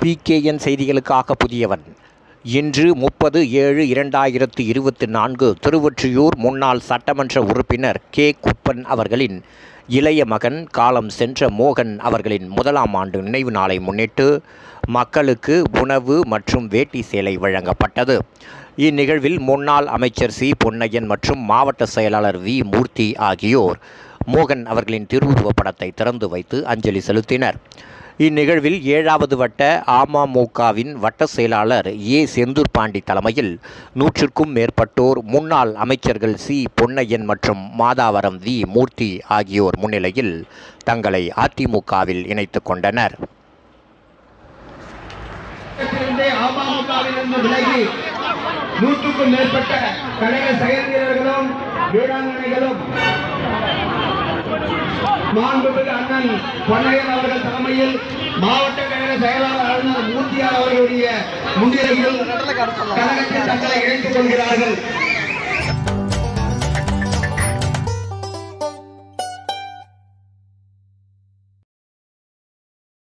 PKN செய்திகளுக்காக புதியவன். இன்று முப்பது ஏழு இரண்டாயிரத்து இருபத்தி நான்கு திருவொற்றியூர் முன்னாள் சட்டமன்ற உறுப்பினர் கே. குப்பன் அவர்களின் இளைய மகன் காலம் சென்ற மோகன் அவர்களின் முதலாம் ஆண்டு நினைவு நாளை முன்னிட்டு மக்களுக்கு உணவு மற்றும் வேட்டி சேலை வழங்கப்பட்டது. இந்நிகழ்வில் முன்னாள் அமைச்சர் சி. பொன்னையன் மற்றும் மாவட்ட செயலாளர் வி. மூர்த்தி ஆகியோர் மோகன் அவர்களின் திருவுருவப் படத்தை திறந்து வைத்து அஞ்சலி செலுத்தினர். இந்நிகழ்வில் ஏழாவது வட்ட அமமுகவின் வட்ட செயலாளர் ஏ. செந்தூர் பாண்டி தலைமையில் நூற்றுக்கும் மேற்பட்டோர் முன்னாள் அமைச்சர்கள் சி. பொன்னையன் மற்றும் மாதாவரம் வி. மூர்த்தி ஆகியோர் முன்னிலையில் தங்களை அதிமுகவில் இணைத்துக் கொண்டனர். நூற்றுக்கும் மேற்பட்ட கழக செயல் வீரர்களும் வீராங்கனைகளும் மாண்புமிகு அண்ணன் பொன்னையன் அவர்கள் தலைமையில் மாவட்ட கழக செயலாளர் அண்ணன் மூர்த்தியார் அவர்களுடைய முன்னிலையில் கழகத்தில் தங்களை இணைத்துக் கொள்கிறார்கள்.